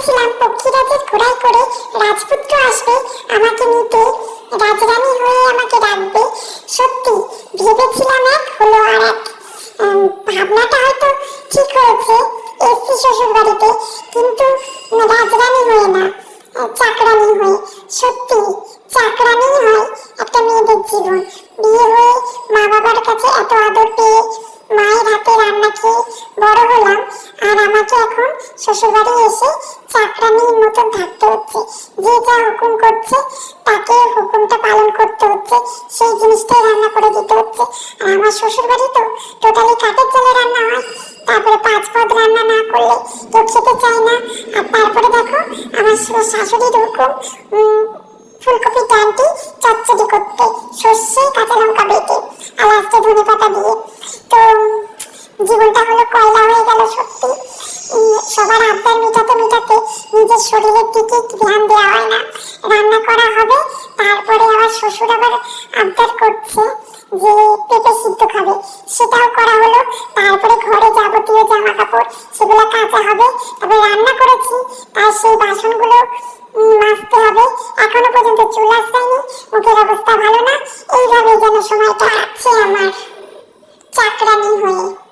ভেবেছিলাম পক্ষীরাজের ঘোড়ায় করে রাজপুত্র আসবে, আমাকে নিতে। রাজরানী হয়ে আমাকে ডাকবে। সত্যি, ভেবেছিলাম এক হলো আর এক। ভাবনাটা হয়তো ঠিক হয়েছে এসছি শ্বশুর বাড়িতে কিন্তু রাজরানী হয়ে না, চাকরানী হয়ে। সত্যি চাকরানী হয় একটা মেয়েদের জীবন। বিয়ে হয়ে মা বাবার কাছে এত আদর আমাকে এখন শ্বশুরবাড়ি এসে চাকরানির মতন থাকতে হচ্ছে। যে যা হুকুম করছে, তাকে হুকুমটা পালন করতে হচ্ছে, সেই জিনিসটাই রান্না করে দিতে হচ্ছে। আর আমার শ্বশুরবাড়ি তো টোটালি কাঠের চালে রান্না হয়। তারপরে পাঁচ পদ রান্না না করলে কেউ খেতে চায় না। আর তারপরে দেখো, আমার শাশুড়ির হুকুম ফুলকপি ডানটি চচ্চড়ি করতে, সর্ষে, কাঁচা লঙ্কা বেটে, আর লাস্টে ধনে পাতা দিয়ে। তো জীবনটা হলো কয়লা হয়ে গেল সত্যি। সবার আবদার মেটাতে মেটাতে নিজের শরীরের দিকে ধ্যান দেওয়া হয় না। রান্না করা হবে, তারপরে আবার শ্বশুর আবার আবদার করছে যে পেঁপে সিদ্ধ খাবে। সেটাও করা হলো, তারপরে ঘরে যাবতীয় জামা কাপড় সেগুলো কাচা হবে, তবে রান্না করেছি তার সেই বাসনগুলো মাজতে হবে। এখনও পর্যন্ত চুল আসতেনি মুখের অবস্থা ভালো না, এইভাবে যেন সময়টা কাটছে আমার। চাকরানি হয়ে।